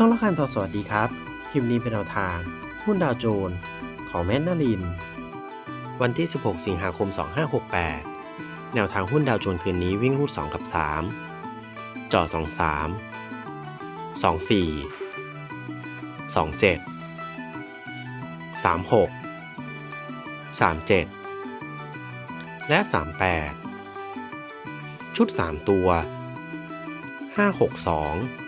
ช่องละคันทอสวัสดีครับ คลิปนี้เป็นแนวทาง หุ้นดาวโจนส์ของแมนนาลิน วันที่ 16 สิงหาคม 2568 แนวทางหุ้นดาวโจนส์คืนนี้วิ่งรูด2กับ 3 จ่อ 23 24 27 36 37 และ 38 ชุด 3 ตัว 562